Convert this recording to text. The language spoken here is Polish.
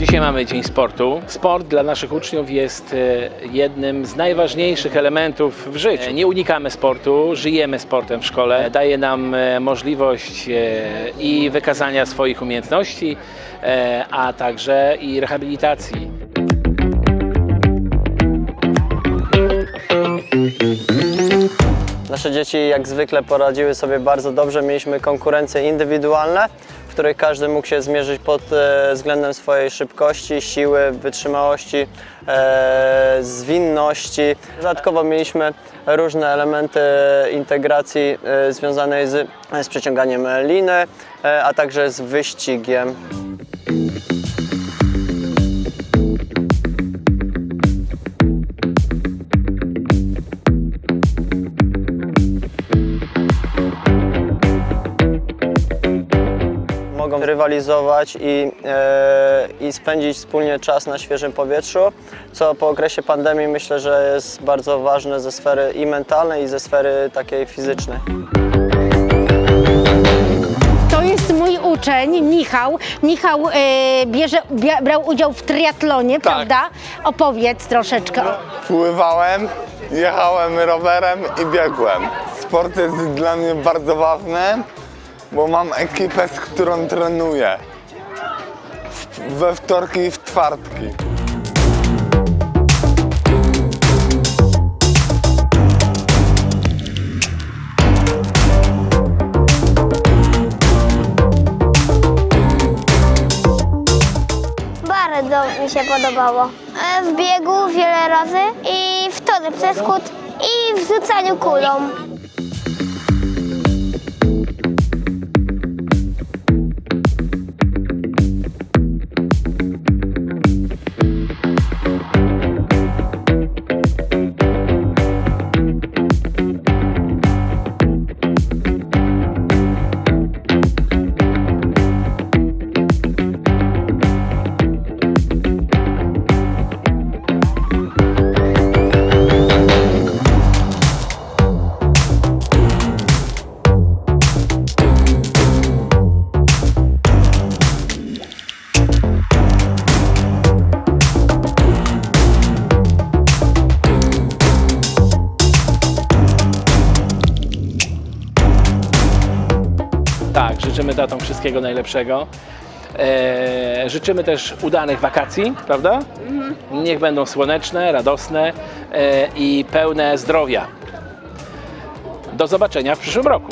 Dzisiaj mamy Dzień Sportu. Sport dla naszych uczniów jest e, jednym z najważniejszych elementów w życiu. Nie unikamy sportu, żyjemy sportem w szkole. Daje nam e, możliwość e, i wykazania swoich umiejętności, e, a także i rehabilitacji. Nasze dzieci jak zwykle poradziły sobie bardzo dobrze. Mieliśmy konkurencje indywidualne, w których każdy mógł się zmierzyć pod e, względem swojej szybkości, siły, wytrzymałości, e, zwinności. Dodatkowo mieliśmy różne elementy integracji e, związanej z, z przeciąganiem liny, a także z wyścigiem. Mogą rywalizować i, e, i spędzić wspólnie czas na świeżym powietrzu, co po okresie pandemii myślę, że jest bardzo ważne ze sfery i mentalnej, i ze sfery takiej fizycznej. To jest mój uczeń, Michał. Michał e, bierze, bia, brał udział w triatlonie, prawda? Opowiedz troszeczkę. Pływałem, jechałem rowerem i biegłem. Sport jest dla mnie bardzo ważny, bo mam ekipę, z którą trenuję. We wtorki i w czwartki. Bardzo mi się podobało. E, W biegu wiele razy i w tory przeskód i w rzucaniu kulą. Tak, życzymy tatom wszystkiego najlepszego. E, życzymy też udanych wakacji, prawda? Niech będą słoneczne, radosne e, i pełne zdrowia. Do zobaczenia w przyszłym roku.